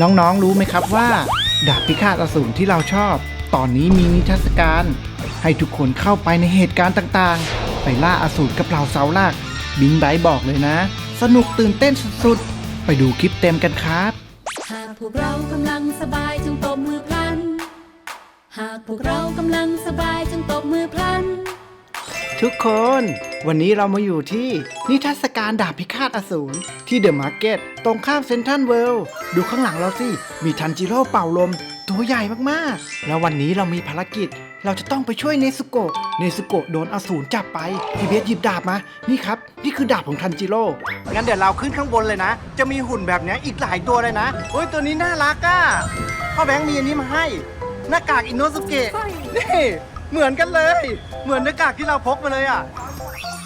น้องๆ รู้ไหมครับว่า ดาบพิฆาตอสูรที่เราชอบ ตอนนี้มีนิทรรศการ ให้ทุกคนเข้าไปในเหตุการณ์ต่างๆ ไปล่าอสูรกับเหล่าเสาหลัก บิงไบบอกเลยนะ สนุกตื่นเต้นสุดๆ ไปดูคลิปเต็มกันครับ หากพวกเรากำลังสบายจงตบมือพลัน หากพวกเรากำลังสบายจงตบมือพลัน ทุกคนวันนี้เรามาอยู่ที่นิทรรศการดาบพิฆาตอสูรที่เดอะมาร์เก็ตตรงข้ามเซ็นทรัลเวิลด์ดูข้างหลังเราสิ มีทันจิโร่เป่าลม ตัวใหญ่มากๆ แล้ววันนี้เรามีภารกิจ เราจะต้องไปช่วยเนซุโกะเนซุโกะโดนอสูรจับไปพี่เบสหยิบดาบมา นี่ครับ นี่คือดาบของทันจิโร่งั้นเดี๋ยวเราขึ้นข้างบนเลยนะ จะมีหุ่นแบบนี้อีกหลายตัวเลยนะโอ้ยตัวนี้น่ารักอะพ่อแบงค์มีอันนี้มาให้ หน้ากากอินโนสุเกะนี่เหมือนกันเลย เหมือนหน้ากากที่เราพกมาเลยอะ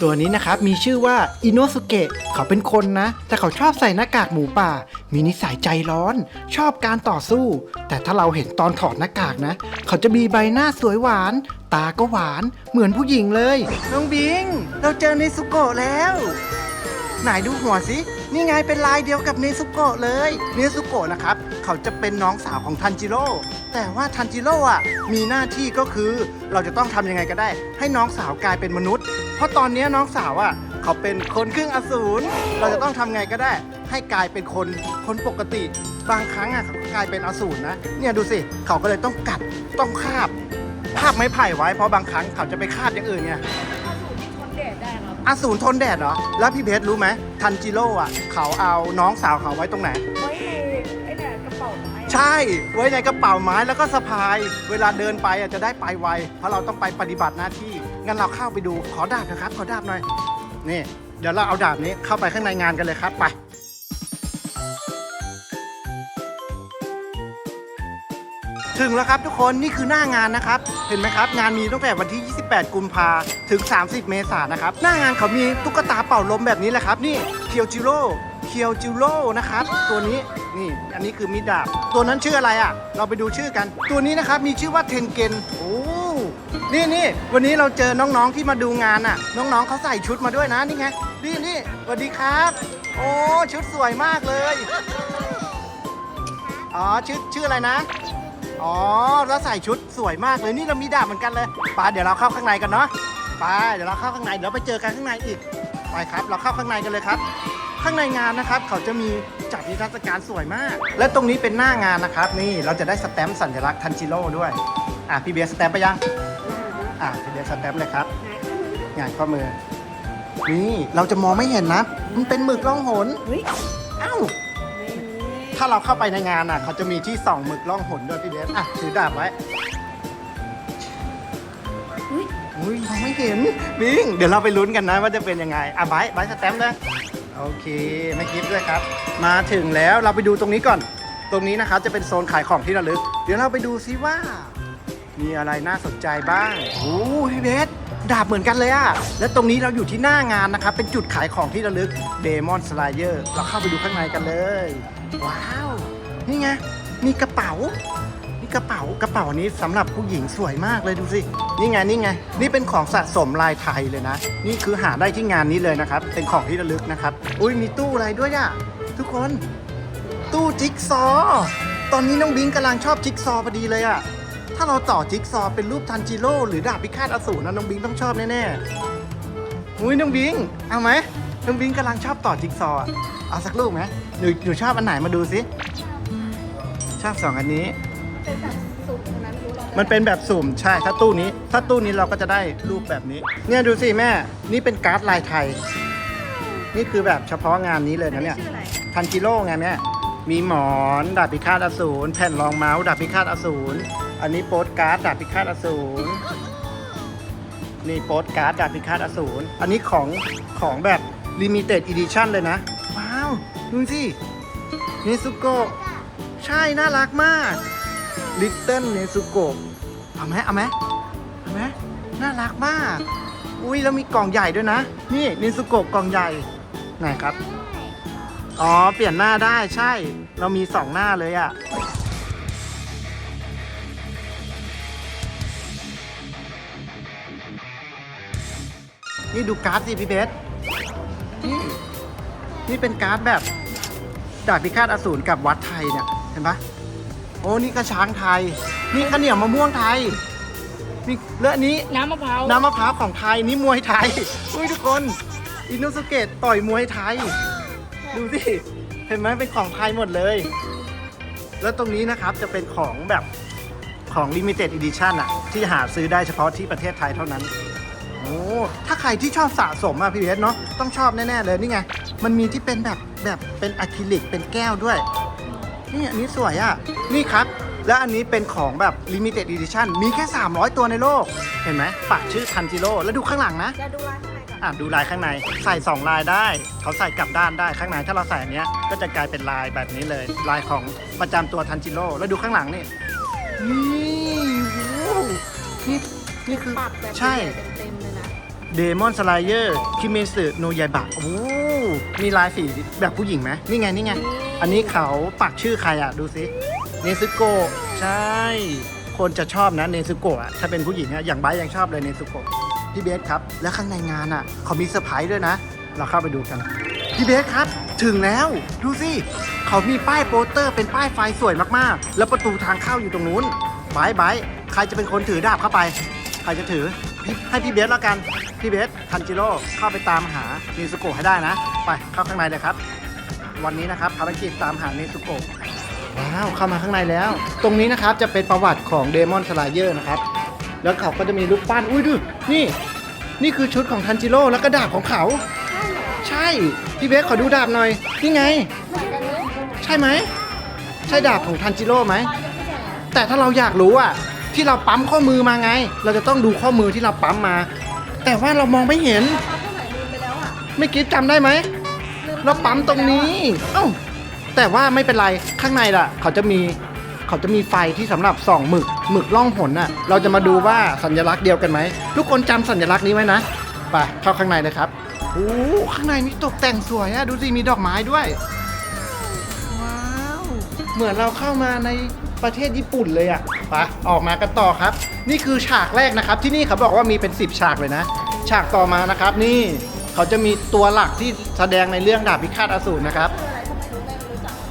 ตัวนี้นะครับมีชื่อว่าอิโนสุเกะเขาเป็นคนนะ แต่เขาชอบใส่หน้ากากหมูป่า มีนิสัยใจร้อน ชอบการต่อสู้ แต่ถ้าเราเห็นตอนถอดหน้ากากนะ เขาจะมีใบหน้าสวยหวาน ตาก็หวานเหมือนผู้หญิงเลย น้องบิง เราเจอเนซุโกะแล้ว ไหนดูหัวสิ นี่ไงเป็นลายเดียวกับเนซุโกะเลยเนซุโกะนะครับ เขาจะเป็นน้องสาวของทันจิโร่แต่ว่าทันจิโร่อะมีหน้าที่ก็คือเราจะต้องทำยังไงก็ได้ ให้น้องสาวกลายเป็นมนุษย์ เพราะตอนนี้น้องสาวอะเขาเป็นคนครึ่งอสูรเราจะต้องทำไงก็ได้ ให้กลายเป็นคนคนปกติ บางครั้งอะเขาก็กลายเป็นอสูรนะ เนี่ยดูสิเขาก็เลยต้องกัดต้องคาบคาบไม้ไผ่ไว้เพราะบางครั้งเขาจะไปคาบอย่างอื่นไง อสูรทนแดดเหรอ แล้วพี่เพชรรู้ไหมทันจิโร่อะเขาเอาน้องสาวเขาไว้ตรงไหน ไว้ในไอ้เนี่ยกระเป๋าไม้ใช่ ไว้ในกระเป๋าไม้แล้วก็สะพาย เวลาเดินไปอะจะได้ไปไว เพราะเราต้องไปปฏิบัติหน้าที่ งั้นเราเข้าไปดู ขอดาบนะครับ ขอดาบหน่อย นี่ เดี๋ยวเราเอาดาบนี้เข้าไปข้างในงานกันเลยครับ ไป ถึงแล้วครับทุกคนนี่คือหน้างานนะครับ เห็นไหมครับ งานมีตั้งแต่วันที่ 28 กุมภาถึง 30 เมษายนนะครับ หน้างานเขามีตุ๊กตาเป่าลมแบบนี้แหละครับ นี่เคียวจิโร่เคียวจิโร่นะครับ ตัวนี้นี่อันนี้คือมีดดาบ ตัวนั้นชื่ออะไรอะ เราไปดูชื่อกัน ตัวนี้นะครับมีชื่อว่าเทนเกนโอ้นี่นี่วันนี้เราเจอน้องๆที่มาดูงานอะ น้องๆเขาใส่ชุดมาด้วยนะนี่ไงนี่นี่สวัสดีครับ โอ้ชุดสวยมากเลยอ๋อชื่อชื่ออะไรนะ อ๋อ แล้วใส่ชุดสวยมากเลยนี่เรามีดาบเหมือนกันเลยไปเดี๋ยวเราเข้าข้างในกันเนาะไปเดี๋ยวเราเข้าข้างในเดี๋ยวไปเจอกันข้างในอีกไปครับ เราเข้าข้างในกันเลยครับ ข้างในงานนะครับ เขาจะมีจัดนิทรรศการสวยมาก และตรงนี้เป็นหน้างานนะครับ นี่เราจะได้สแตมป์สัญลักษณ์ทันจิโร่ด้วยอะพี่เบียร์สแตมป์ไปยังอะพี่เบียร์สแตมป์เลยครับงานข้อมือนี่เราจะมองไม่เห็นนะมันเป็นหมึกล่องหนเฮ้ยเอ้า ถ้าเราเข้าไปในงานอะ เขาจะมีที่ส่องหมึกล่องหนด้วยพี่เบสอะถือดาบไว้อุ๊ยอุ้ยมองไม่เห็นบิงเดี๋ยวเราไปลุ้นกันนะว่าจะเป็นยังไงอะไบร์ทไบร์ทสแตมป์นะโอเคไม่คิดด้วยครับ มาถึงแล้วเราไปดูตรงนี้ก่อน ตรงนี้นะครับจะเป็นโซนขายของที่ระลึก เดี๋ยวเราไปดูซิว่า มีอะไรน่าสนใจบ้างโอ้พี่เบส ดาบเหมือนกันเลยอะและตรงนี้เราอยู่ที่หน้างานนะครับ เป็นจุดขายของที่ระลึก Demon Slayer เราเข้าไปดูข้างในกันเลย ว้าว นี่ไง มีกระเป๋านี่กระเป๋ากระเป๋านี้สำหรับผู้หญิงสวยมากเลยดูสิ นี่ไงนี่ไง นี่เป็นของสะสมลายไทยเลยนะ นี่คือหาได้ที่งานนี้เลยนะครับ เป็นของที่ระลึกนะครับ อุ้ยมีตู้อะไรด้วยอะทุกคน ตู้จิ๊กซอว์ตอนนี้น้องบิงกำลังชอบจิ๊กซอว์พอดีเลยอะ ถ้าเราต่อจิ๊กซอว์เป็นรูปทันจิโร่หรือดาบพิฆาตอสูรนะน้องบิงต้องชอบแน่ๆอุ้ยน้องบิงเอาไหมน้องบิงกำลังชอบต่อจิ๊กซอว์อะเอาสักลูกไหมหนูหนูชอบอันไหนมาดูสิชอบสองอันนี้ เป็นแบบสูงเท่านั้นรู้เรามันเป็นแบบสุ่มใช่ถ้าตู้นี้ ถ้าตู้นี้เราก็จะได้รูปแบบนี้ เนี่ยดูสิแม่ นี่เป็นการ์ดลายไทย นี่คือแบบเฉพาะงานนี้เลยนะเนี่ย ชื่ออะไรทันจิโร่ไงแม่ มีหมอน ดาบพิฆาตอสูร แผ่นรองเมาส์ ดาบพิฆาตอสูร อันนี้โปสการ์ดดาบพิฆาตอสูรนี่โปสการ์ดดาบพิฆาตอสูรอันนี้ของของแบบลิมิเต็ดอีดิชั่นเลยนะ ว้าว ดูสิเนซุโกะใช่ น่ารักมากลิตเติ้ลเนซุโกะเอาไหมเอาไหมเอาไหมน่ารักมาก อุ้ยแล้วมีกล่องใหญ่ด้วยนะ นี่เนซุโกะกล่องใหญ่ไหนครับ อ๋อ เปลี่ยนหน้าได้ใช่ เรามีสองหน้าเลยอะ่ะ นี่ดูการ์ดสิพี่เบสนี่นี่เป็นการ์ดแบบดาบพิฆาตอสูรกับวัดไทยเนี่ย เห็นปะโอ้นี่กระช้างไทย นี่ข้าวเหนียวมะม่วงไทยนี่เลืออันนี้น้ำมะพร้าวน้ำมะพร้าวของไทยนี่มวยไทยอุ้ยทุกคนอินโนสเกตต่อยมวยไทย ดูสิเห็นไหมเป็นของไทยหมดเลย แล้วตรงนี้นะครับจะเป็นของแบบของ Limited Edition อะที่หาซื้อได้เฉพาะที่ประเทศไทยเท่านั้น โอ้ถ้าใครที่ชอบสะสมอะพี่เอสเนาะต้องชอบแน่ๆเลยนี่ไง มันมีที่เป็นแบบแบบเป็นอะคริลิกเป็นแก้วด้วย นี่อันนี้สวยอะนี่ครับ แล้วอันนี้เป็นของแบบ Limited Edition มีแค่ 300 ตัวในโลก เห็นไหมปักชื่อทันจิโร่แล้วดูข้างหลังนะ จะดูร้านข้างในก่อนอะดูลายข้างในใส่ 2 ลายได้ เขาใส่กลับด้านได้ข้างในถ้าเราใส่อันเนี้ยก็จะกลายเป็นลายแบบนี้เลย ลายของประจำตัวทันจิโร่แล้วดูข้างหลังนี่นี่โอ้โหนี่ นี่คือปักแบบใช่ เต็มๆเลยนะ เดมอนสไลเยอร์คิเมสึโนยายบะโอ้โหมีลายสีแบบผู้หญิงไหมนี่ไง นี่ไงอันนี้เขาปักชื่อใครอะ ดูสิเนซึโกะใช่ คนจะชอบนะเนซึโกะอะถ้าเป็นผู้หญิงอะอย่างไบร์ทยังชอบเลยเนซึโกะพี่เบสครับ แล้วข้างในงานอะเขามีเซอร์ไพรส์ด้วยนะ เราเข้าไปดูกัน พี่เบสครับ ถึงแล้วดูสิเขามีป้ายโปสเตอร์เป็นป้ายไฟสวยมากๆ แล้วประตูทางเข้าอยู่ตรงนู้นไบร์ทไบร์ทใครจะเป็นคนถือดาบเข้าไปใค รจะถือให้พี่เบสแล้วกัน พี่เบสทันจิโร่เข้าไปตามหาเนซุโกะให้ได้นะ ไปเข้าข้างในเลยครับ วันนี้นะครับภารกิจตามหาเนซุโกะว้าวเข้ามาข้างในแล้ว ตรงนี้นะครับจะเป็นประวัติของเดมอนสไลเยอร์นะครับแล้วเขาก็จะมีรูปปั้นอุ้ยดูนี่ นี่คือชุดของทันจิโร่แล้วก็ดาบของเขา ใช่พี่เบสขอดูดาบหน่อยนี่ไง ใช่ไหม ใช่ดาบของทันจิโร่ไหมแต่ถ้าเราอยากรู้อะ ที่เราปั๊มข้อมือมาไง เราจะต้องดูข้อมือที่เราปั๊มมา แต่ว่าเรามองไม่เห็น ปั๊บเท่าไหร่ลืมไปแล้วอะไม่คิดจำได้ไหมเราปั๊มตรงนี้ เอ้า แต่ว่าไม่เป็นไร ข้างในล่ะ เขาจะมี เขาจะมีไฟที่สำหรับส่องหมึก หมึกล่องหนน่ะ เราจะมาดูว่าสัญลักษณ์เดียวกันไหม ทุกคนจำสัญลักษณ์นี้ไว้นะ ไปเข้าข้างในเลยครับ โอ้ข้างในนี่ตกแต่งสวยอะดูสิ มีดอกไม้ด้วย ว้าว เหมือนเราเข้ามาในประเทศญี่ปุ่นเลยอะ ไปออกมากันต่อครับ นี่คือฉากแรกนะครับ ที่นี่เขาบอกว่ามีเป็น 10 ฉากเลยนะ ฉากต่อมานะครับ นี่เขาจะมีตัวหลักที่แสดงในเรื่องดาบพิฆาตอสูรนะครับ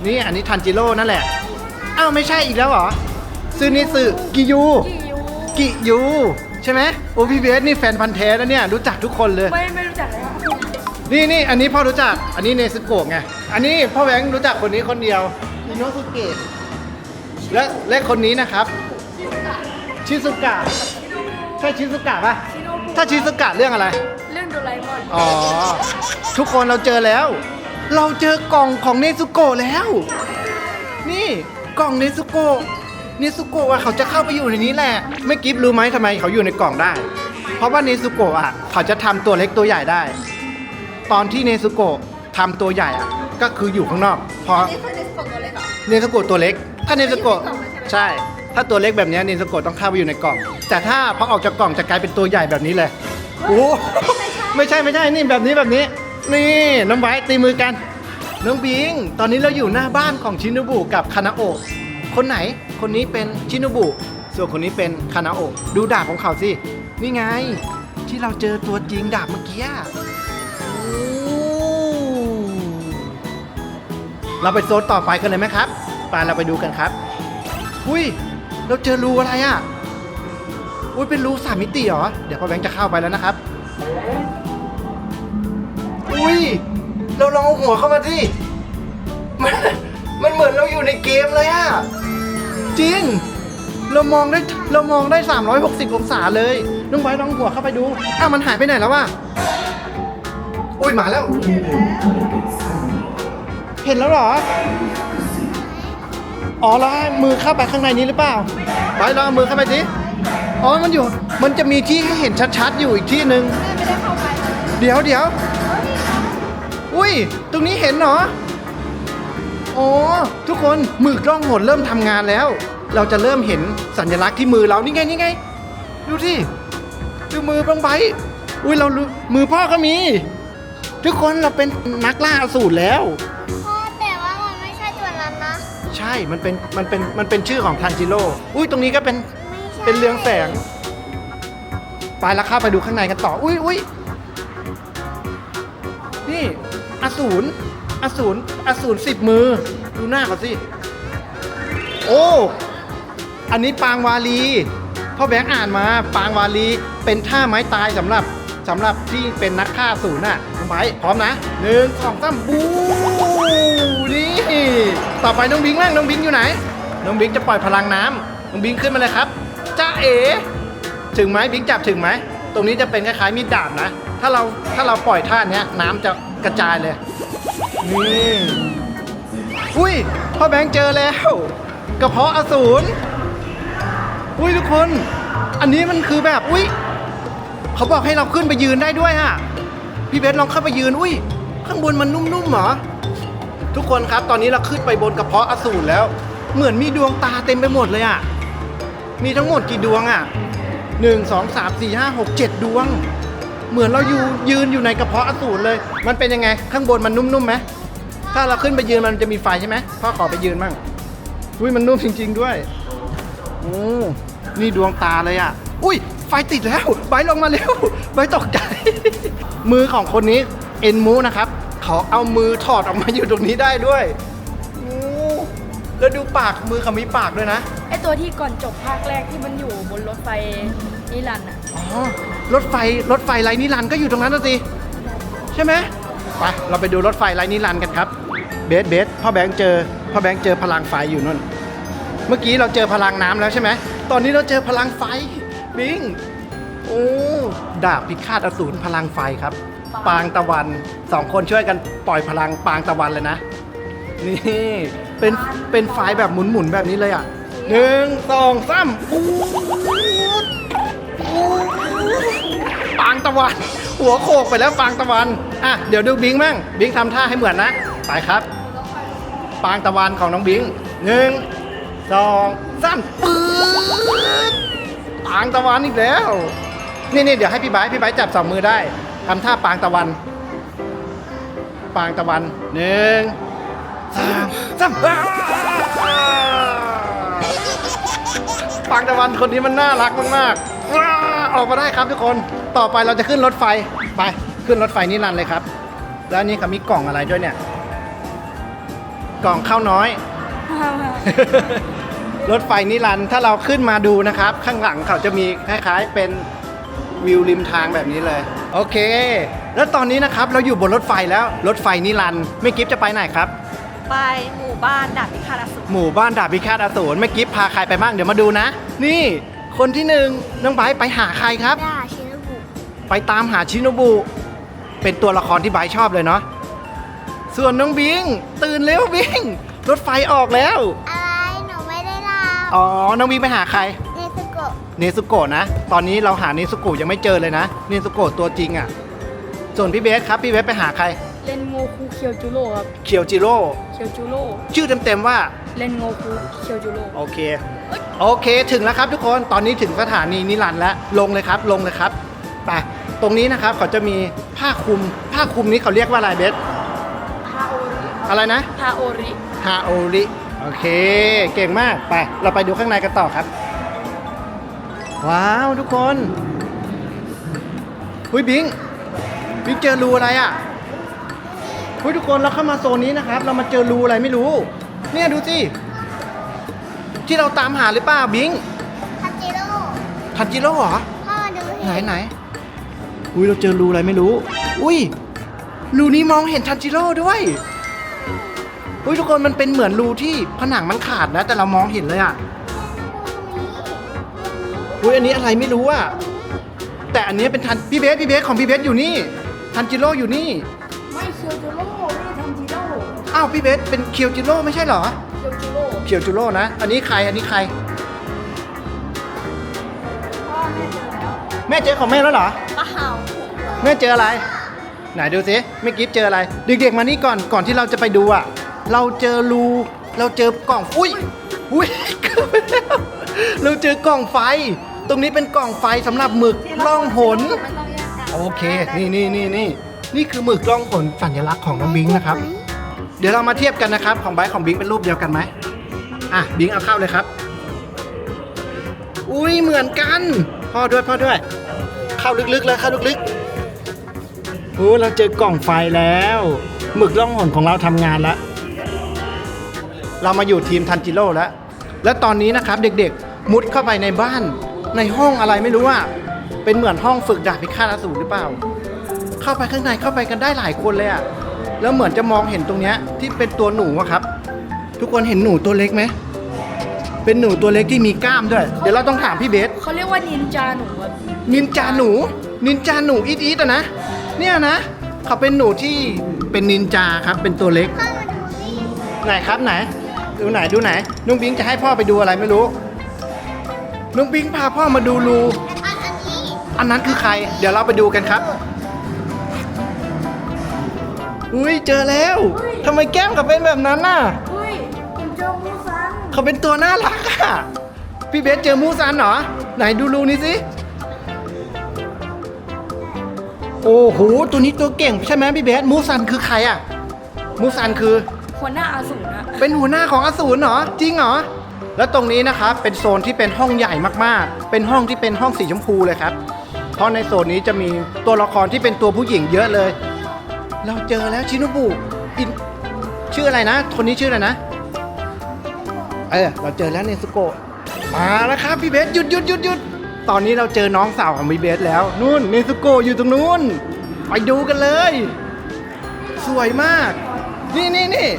นี่อันนี้ทันจิโร่นั่นแหละ อ้าวไม่ใช่อีกแล้วเหรอซึนิสึกิยู กิยู ใช่ไหมโอ้พี่เบสนี่แฟนพันธ์แท้นะเนี่ยรู้จักทุกคนเลย ไม่ไม่รู้จักเลยค่ะนี่นี่อันนี้พ่อรู้จัก อันนี้เนซึโกะไง อันนี้พ่อแบงค์รู้จักคนนี้คนเดียวอิโนสุเกะและและคนนี้นะครับ ชิซุกะ ใช่ชิซุกะปะถ้าชิซุกะเรื่องอะไร เรื่องโดราเอมอนอ๋อ ทุกคนเราเจอแล้ว เราเจอกล่องของเนซุโกะแล้ว นี่กล่องเนซุโกะเนซุโกะอะเขาจะเข้าไปอยู่ในนี้แหละไม่กิฟรู้ไหมทำไมเขาอยู่ในกล่องได้ เพราะว่าเนซุโกะอะเขาจะทำตัวเล็กตัวใหญ่ได้ ตอนที่เนซุโกะทำตัวใหญ่อะก็คืออยู่ข้างนอก พอ นี่คือในสปอร์ตตัวเล็กเหรอ เนซุโกะตัวเล็กถ้าเนซุโกะอยู่ในกล่องเลยใช่ไหมใช่ ถ้าตัวเล็กแบบเนี้ยเนซุโกะต้องเข้าไปอยู่ในกล่อง แต่ถ้าพอออกจากกล่องจะกลายเป็นตัวใหญ่แบบนี้เลยโอ้ไม่ใช่ไม่ใช่นี่แบบนี้แบบนี้ นี่น้องไบร์ทตีมือกัน น้องบิง ตอนนี้เราอยู่หน้าบ้านของชิน o บุกับคานาโอะคนไหนคนนี้เป็นชิน o บุส่วนคนนี้เป็นคานาโอะดูดาบของเขาสินี่ไง ที่เราเจอตัวจริงดาบเมื่อกี้อะโอ้เราไปโซนต่อไปกันเลยไหมครับไปเราไปดูกันครับ อุ้ย เราเจอรูอะไรอะอุ้ยเป็นรูสามมิติเหรอ เดี๋ยวพ่อแบงค์จะเข้าไปแล้วนะครับ อุ้ย เราลองเอาหัวเข้ามาสิมันมันเหมือนเราอยู่ในเกมเลยอะจริง เรามองได้เรามองได้ 360 องศาเลยน้องไว้ลองหัวเข้าไปดู อ้าวมันหายไปไหนแล้ววะอุ้ยมาแล้ว เห็นแล้วเหรอ อ๋อแล้วให้มือเข้าไปข้างในนี้หรือเปล่า ไปลองเอามือเข้าไปสิอ๋อมันอยู่ มันจะมีที่ให้เห็นชัดๆ อยู่อีกที่หนึ่งเดี๋ยวเดี๋ยวอุ้ย ตรงนี้เห็นเหรอ อ๋อ ทุกคนหมึกล่องหนเริ่มทำงานแล้ว เราจะเริ่มเห็นสัญลักษณ์ที่มือเรานี่ไงนี่ไง ดูที่ดูมือบังไบอุ้ยเรารู้มือพ่อก็มี ทุกคนเราเป็นนักล่าอสูรแล้ว พ่อ ช่มันเป็นมันเป็นมันเป็นชื่อของทันจิโร่อุ้ยตรงนี้ก็เป็นไม่ใช่เป็นเรืองแสงไปแล้วเข้าไปดูข้างในกันต่อ อุ้ยอุ้ยนี่อสูรอสูรอสูรสิบมือ ดูหน้าเขาสิ โอ้ อันนี้ปางวาลีพ่อแบงค์อ่านมา ปางวาลีเป็นท่าไม้ตายสำหรับสำหรับที่เป็นนักฆ่าศูนย์น่ะน้องไบร์ทพร้อมนะหนึ่งสองสามบูนี่ ต่อไปน้องบิงบ้างน้องบิงอยู่ไหน น้องบิงจะปล่อยพลังน้ำน้องบิงขึ้นมาเลยครับจ้าเอ๋ถึงไหมบิงจับถึงไหม ตรงนี้จะเป็นคล้ายๆมีดดาบนะ ถ้าเราถ้าเราปล่อยท่านี้น้ำจะกระจายเลยนี่อุ้ยพ่อแบงค์เจอแล้ว กระเพาะอสูรอุ้ยทุกคน อันนี้มันคือแบบอุ้ยเขาบอกให้เราขึ้นไปยืนได้ด้วยฮะพี่เบสลองเข้าไปยืนอุ้ยข้างบนมันนุ่มๆเหรอ ทุกคนครับตอนนี้เราขึ้นไปบนกระเพาะอสูรแล้ว เหมือนมีดวงตาเต็มไปหมดเลยอะมีทั้งหมดกี่ดวงอะหนึ่งสองสามสี่ห้าหกเจ็ดดวง เหมือนเราอยู่ยืนอยู่ในกระเพาะอสูรเลย มันเป็นยังไง ข้างบนมันนุ่มๆไหมถ้าเราขึ้นไปยืนมันจะมีไฟใช่ไหมพ่อขอไปยืนบ้างอุ้ยมันนุ่มจริง ๆด้วยโอ้นี่ดวงตาเลยอะ อุ้ยไฟติดแล้วใบลงมาเร็วใบตกใจ มือของคนนี้เอ็นมูนะครับ เขาเอามือถอดออกมาอยู่ตรงนี้ได้ด้วยโอ้แล้วดูปากมือเขามีปากด้วยนะไอตัวที่ก่อนจบภาคแรกที่มันอยู่บนรถไฟนิรันดร์อะอ๋อรถไฟรถไฟไรนิรันดร์ก็อยู่ตรงนั้นนะสิใช่ไหมไปเราไปดูรถไฟไรนิรันดร์กันครับ เบสเบสพ่อแบงค์เจอพ่อแบงค์เจอพลังไฟอยู่นั่น เมื่อกี้เราเจอพลังน้ำแล้วใช่ไหมตอนนี้เราเจอพลังไฟบิงโอ้ดาบพิฆาตอสูรพลังไฟครับ ปางตะวันสองคนช่วยกันปล่อยพลังปางตะวันเลยนะ นี่เป็นเป็นไฟแบบหมุนๆแบบนี้เลยอะหนึ่งสองสามปูดปางตะวัน หัวโขกไปแล้วปางตะวันอะเดี๋ยวดูบิงมั่งบิงทำท่าให้เหมือนนะไปครับ ปางตะวันของน้องบิงหนึ่งสองสามปื๊ดปางตะวันอีกแล้ว นี่นี่เดี๋ยวให้พี่ไบร์ทพี่ไบร์ทจับสองมือได้ ทำท่าปางตะวัน ปางตะวันหนึ่งสองสามอ้าวปางตะวันคนนี้มันน่ารักมากๆว้าออกมาได้ครับทุกคนต่อไปเราจะขึ้นรถไฟไปขึ้นรถไฟนิรันดร์เลยครับ แล้วอันนี่เขามีกล่องอะไรด้วยเนี่ย กล่องข้าวน้อย รถไฟนิรันดร์ถ้าเราขึ้นมาดูนะครับ ข้างหลังเขาจะมีคล้ายๆเป็นวิวริมทางแบบนี้เลย โอเค แล้วตอนนี้นะครับเราอยู่บนรถไฟแล้ว รถไฟนิรันดร์ไม่กิฟจะไปไหนครับ ไปหมู่บ้านดาบพิฆาตอสูรหมู่บ้านดาบพิฆาตอสูรไม่กิฟพาใครไปบ้างเดี๋ยวมาดูนะ นี่คนที่หนึ่งน้องไบร์ทไปหาใครครับ ด่าชินบุไปตามหาชิโนบุ เป็นตัวละครที่ไบร์ทชอบเลยเนาะ ส่วนน้องบิง ตื่นเร็วบิง รถไฟออกแล้ว อะไรหนูไม่ได้ลา อ๋อ น้องบิงไปหาใคร เนสโกะเนซุโกะนะ ตอนนี้เราหาเนซุโกะยังไม่เจอเลยนะ เนซุโกะตัวจริงอะ่ะ ส่วนพี่เบสครับ พี่เบสไปหาใคร เล่นโงคูเคียวจูโร่ครับ เคียวจิโร่ เคียวจูโร่ชื่อเต็มๆว่า เล่นโงคูเคียวจูโร่โอเค โอเค ถึงแล้วครับทุกคน ตอนนี้ถึงสถานีนิรันดร์แล้ว ลงเลยครับ ลงเลยครับ ไป ตรงนี้นะครับเขาจะมีผ้าคลุม ผ้าคลุมนี้เขาเรียกว่าอะไรเบสฮาโอริอะไรนะฮาโอริ ฮาโอริ โอเค เก่งมาก ไป เราไปดูข้างในกันต่อครับ ว้าวทุกคนหุยบิงบิงเจอรูอะไรอะหุยทุกคนเราเข้ามาโซนนี้นะครับ เรามาเจอรูอะไรไม่รู้ เนี่ยดูสิที่เราตามหาหรือเปล่าบิงทันจิโร่ทันจิโร่เหรอพ่อดูสิไหนไหนอุ้ยเราเจอรูอะไรไม่รู้ อุ้ยรูนี้มองเห็นทันจิโร่ด้วยอุ้ยทุกคนมันเป็นเหมือนรูที่ผนังมันขาดนะแต่เรามองเห็นเลยอะ อุ้ยอันนี้อะไรไม่รู้อะแต่อันนี้เป็นทันพี่เบสพี่เบสของพี่เบสอยู่นี่ ทันจิโร่อยู่นี่ไม่เคียวจูโร่ไม่ได้ทำจีโร่อ้าวพี่เบสเป็นเคียวจิโร่ไม่ใช่เหรอเคียวจูโร่เคียวจิโร่นะ อันนี้ใครอันนี้ใคร พ่อแม่เจอแล้วแม่เจอของแม่แล้วเหรอปะเห่าแม่เจออะไร ไหนดูสิไม่กิฟเจออะไร เด็กๆมานี่ก่อนก่อนที่เราจะไปดูอะ เราเจอรูเราเจอกล่องอุ้ยอุ้ยเกือบไปแล้วเราเจอกล่องไฟ ตรงนี้เป็นกล่องไฟสำหรับหมึกล่องหนไม่ต้องแยกกันโอเค นี่นี่นี่นี่นี่คือหมึกล่องหนสัญลักษณ์ของน้องบิงนะครับ เดี๋ยวเรามาเทียบกันนะครับ ของไบร์ทของบิงเป็นรูปเดียวกันไหมอะบิงเอาเข้าเลยครับ อุ้ยเหมือนกัน พ่อด้วยพ่อด้วย เข้าลึกๆเลยเข้าลึกๆโอ้เราเจอกล่องไฟแล้วหมึกล่องหนของเราทำงานแล้ว เรามาอยู่ทีมทันจิโร่แล้ว แล้วตอนนี้นะครับเด็กๆ มุดเข้าไปในบ้าน ในห้องอะไรไม่รู้ว่าเป็นเหมือนห้องฝึกดาบพิฆาตอสูรหรือเปล่า เข้าไปข้างในเข้าไปกันได้หลายคนเลยอะแล้วเหมือนจะมองเห็นตรงเนี้ยที่เป็นตัวหนูอะครับ ทุกคนเห็นหนูตัวเล็กไหมเป็นหนูตัวเล็กที่มีกล้ามด้วย เดี๋ยวเราต้องถามพี่เบสเขาเรียกว่านินจาหนูครับนินจาหนู นินจาหนูอีทอีทอะนะเนี่ยนะเขาเป็นหนูที่เป็นนินจาครับ เป็นตัวเล็กพ่อมาดูนี่ไหนครับไหน ดูไหนดูไหนนุ้งบิงจะให้พ่อไปดูอะไรไม่รู้ นุ้งบิงพาพ่อมาดูรู อันอันนี้อันนั้นคือใคร เดี๋ยวเราไปดูกันครับ อุ้ยเจอแล้วทำไมแก้มกับเป็นแบบนั้นน่ะเฮ้ยผมเจอมูซังเขาเป็นตัวน่ารักอะพี่เบสเจอมูซันเหรอ ไหนดูรูนี้สิ โอ้โห ตัวนี้ตัวเก่งใช่ไหมพี่เบส มูซันคือใครอะมูซันคือ หัวหน้าอาสูรนะเป็นหัวหน้าของอสูรเหรอ จริงเหรอ แล้วตรงนี้นะครับเป็นโซนที่เป็นห้องใหญ่มากๆ เป็นห้องที่เป็นห้องสีชมพูเลยครับ เพราะในโซนนี้จะมีตัวละครที่เป็นตัวผู้หญิงเยอะเลย เราเจอแล้วชินุบุอินชื่ออะไรนะ คนนี้ชื่ออะไรนะ เออเราเจอแล้วเนซุโกะมาแล้วครับพี่เบสหยุดหยุดหยุดหยุดตอนนี้เราเจอน้องสาวของพี่เบสแล้วนู่นเนซุโกะอยู่ตรงนู้นไปดูกันเลย สวยมาก นี่นี่นี่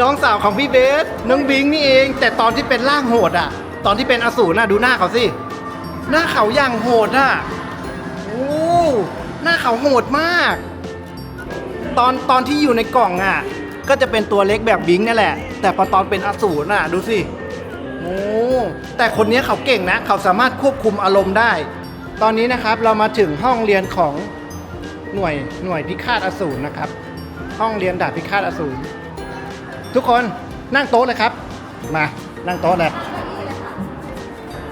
น้องสาวของพี่เบสน้องบิงนี่เอง แต่ตอนที่เป็นร่างโหดอะ ตอนที่เป็นอสูรน่ะดูหน้าเขาสิ หน้าเขาอย่างโหดอะโอ้หน้าเขาโหดมาก ตอนตอนที่อยู่ในกล่องอะ ก็จะเป็นตัวเล็กแบบบิงนั่นแหละ แต่พอตอนเป็นอสูรน่ะดูสิโอ้แต่คนนี้เขาเก่งนะ เขาสามารถควบคุมอารมณ์ได้ ตอนนี้นะครับเรามาถึงห้องเรียนของหน่วยหน่วยพิฆาตอสูรนะครับ ห้องเรียนดาบพิฆาตอสูรทุกคนนั่งโต๊ะเลยครับ มานั่งโต๊ะเลย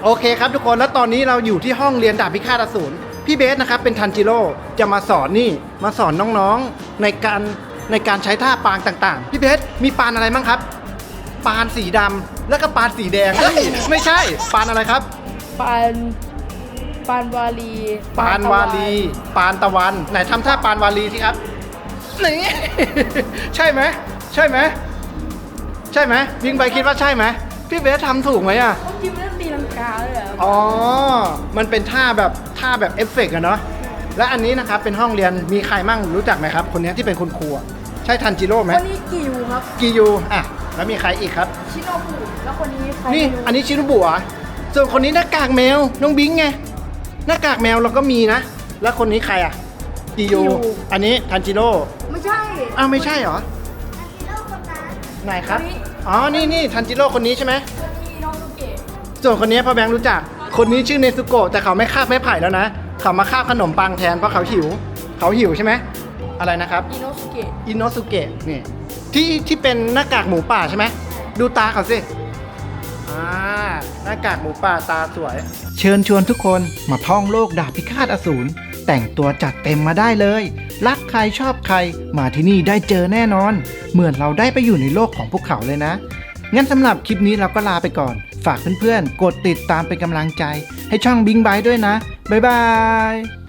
โอเคครับทุกคนแล้วตอนนี้เราอยู่ที่ห้องเรียนดาบพิฆาตอสูรพี่เบสนะครับเป็นทันจิโร่จะมาสอนนี่มาสอนน้องๆในการในการใช้ท่าปางต่างๆ พี่เบสมีปานอะไรบ้างครับ ปานสีดำแล้วก็ปานสีแดงเฮ้ยไม่ใช่ ปานอะไรครับ ปานปานวาลีปานวาลี ปานตะวัน ไหนทำท่าปานวาลีสิครับ นี่ ใช่ไหมใช่ไหมใช่ไหมยิงไปคิดว่าใช่ไหมพี่เบสทำถูกไหมอะ ต้องจิ้มเรื่องตีลังกาเลยเหรออ๋อ มันเป็นท่าแบบท่าแบบเอฟเฟกต์อะเนาะ และอันนี้นะครับเป็นห้องเรียนมีใครมั่งรู้จักไหมครับ คนนี้ที่เป็นคุณครูอะใช่ทันจิโร่ไหมคนนี้กิวครับ กิยูอะแล้วมีใครอีกครับ ชิโนบุแล้วคนนี้ใครนี่ไม่รู้อันนี้ชินุบุเหรอะส่วนคนนี้หน้ากากแมวน้องบิงไงหน้ากากแมวเราก็มีนะ แล้วคนนี้ใครอะกิยูอันนี้ทันจิโร่ไม่ ใช่อ้าวไม่ใช่เหรอโลกคนนั้นไหนครับคนนี้อ๋อ นี่นี่ทันจิโร่คนนี้ใช่ไหมคนนี้น้องลูกเกดส่วนคนนี้พ่อแบงค์รู้จัก คนนี้ชื่อเนซุโกะแต่เขาไม่คาบไม้ไผ่แล้วนะ เขามาคาบขนมปังแทนเพราะเขาหิว เขาหิวใช่ไหม อะไรนะครับอิโนสุเกะอินโนสุเกะนี่ที่ที่เป็นหน้ากากหมูป่าใช่ไหม ดูตาเขาสิ อ่า หน้ากากหมูป่าตาสวย เชิญชวนทุกคนมาท่องโลกดาบพิฆาตอสูร แต่งตัวจัดเต็มมาได้เลย รักใครชอบใครมาที่นี่ได้เจอแน่นอน เหมือนเราได้ไปอยู่ในโลกของพวกเขาเลยนะ งั้นสำหรับคลิปนี้เราก็ลาไปก่อน ฝากเพื่อนๆ กดติดตามเป็นกำลังใจ ให้ช่องบิงบายด้วยนะ บ๊ายบาย